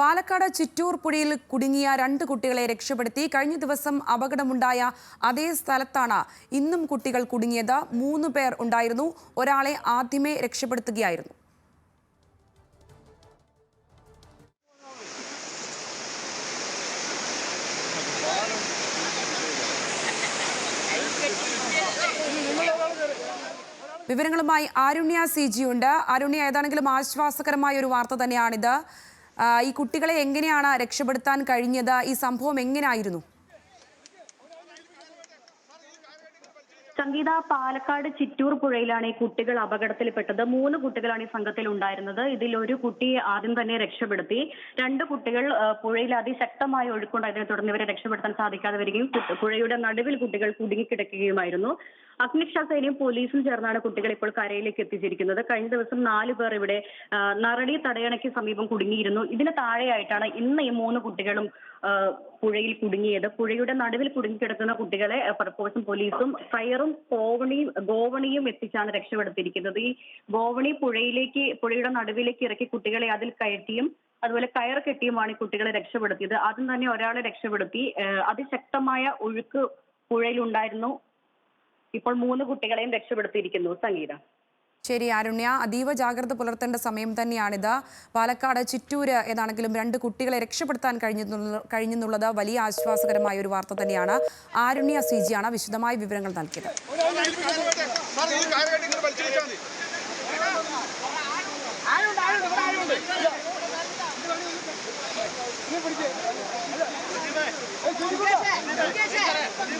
പാലക്കാട് ചിറ്റൂർ പുഴയിൽ കുടുങ്ങിയ രണ്ട് കുട്ടികളെ രക്ഷപ്പെടുത്തി കഴിഞ്ഞ ദിവസം അപകടമുണ്ടായ അതേ സ്ഥലത്താണ് ഇന്നും കുട്ടികൾ കുടുങ്ങിയത്. മൂന്ന് പേർ ഉണ്ടായിരുന്നു. ഒരാളെ ആദ്യമേ രക്ഷപ്പെടുത്തുകയായിരുന്നു. വിവരങ്ങളുമായി ആരുണ്യ സി ജി ഉണ്ട്. ആരുണ്യ ഏതാണെങ്കിലും ആശ്വാസകരമായ ഒരു വാർത്ത തന്നെയാണിത്. ഈ കുട്ടികളെ എങ്ങനെയാണ് രക്ഷപ്പെടുത്താൻ കഴിഞ്ഞത്? ഈ സംഭവം എങ്ങനെയായിരുന്നു സംഗീത പാലക്കാട് ചിറ്റൂർ പുഴയിലാണ് ഈ കുട്ടികൾ അപകടത്തിൽപ്പെട്ടത്. മൂന്ന് കുട്ടികളാണ് ഈ സംഘത്തിൽ ഉണ്ടായിരുന്നത്. ഇതിൽ ഒരു കുട്ടിയെ ആദ്യം തന്നെ രക്ഷപ്പെടുത്തി. രണ്ട് കുട്ടികൾ പുഴയിൽ അതിശക്തമായ ഒഴുക്കുണ്ടായതിനെ തുടർന്ന് ഇവരെ രക്ഷപ്പെടുത്താൻ സാധിക്കാതെ വരികയും പുഴയുടെ നടുവിൽ കുട്ടികൾ കുടുങ്ങിക്കിടക്കുകയുമായിരുന്നു. അഗ്നിരക്ഷാസേനയും പോലീസും ചേർന്നാണ് കുട്ടികൾ ഇപ്പോൾ കരയിലേക്ക് എത്തിച്ചിരിക്കുന്നത്. കഴിഞ്ഞ ദിവസം നാല് പേർ ഇവിടെ നറടി തടയണയ്ക്ക് സമീപം കുടുങ്ങിയിരുന്നു. ഇതിന് താഴെയായിട്ടാണ് ഇന്ന് ഈ മൂന്ന് കുട്ടികളും പുഴയിൽ കുടുങ്ങിയത്. പുഴയുടെ നടുവിൽ കുടുങ്ങിക്കിടക്കുന്ന കുട്ടികളെ ആ, പോലീസും ഫയറും കോവണിയും ഗോവണിയും എത്തിച്ചാണ് രക്ഷപ്പെടുത്തിയിരിക്കുന്നത്. ഈ ഗോവണി പുഴയിലേക്ക് പുഴയുടെ നടുവിലേക്ക് ഇറക്കി കുട്ടികളെ അതിൽ കയറ്റിയും അതുപോലെ കയർ കെട്ടിയുമാണ് കുട്ടികളെ രക്ഷപ്പെടുത്തിയത്. ആദ്യം തന്നെ ഒരാളെ രക്ഷപ്പെടുത്തി. അതിശക്തമായ ഒഴുക്ക് പുഴയിലുണ്ടായിരുന്നു. ഇപ്പോൾ മൂന്ന് കുട്ടികളെയും രക്ഷപ്പെടുത്തിയിരിക്കുന്നു സംഗീത. ശരി അരുണ്യ. അതീവ ജാഗ്രത പുലർത്തേണ്ട സമയം തന്നെയാണിത്. പാലക്കാട് ചിറ്റൂര് ഏതാണെങ്കിലും രണ്ട് കുട്ടികളെ രക്ഷപ്പെടുത്താൻ കഴിഞ്ഞെന്നുള്ള- കഴിഞ്ഞെന്നുള്ളത് വലിയ ആശ്വാസകരമായ ഒരു വാർത്ത തന്നെയാണ്. ആരുണ്യ സി ജിയാണ് വിശദമായ വിവരങ്ങൾ നൽകിയത്. സാർ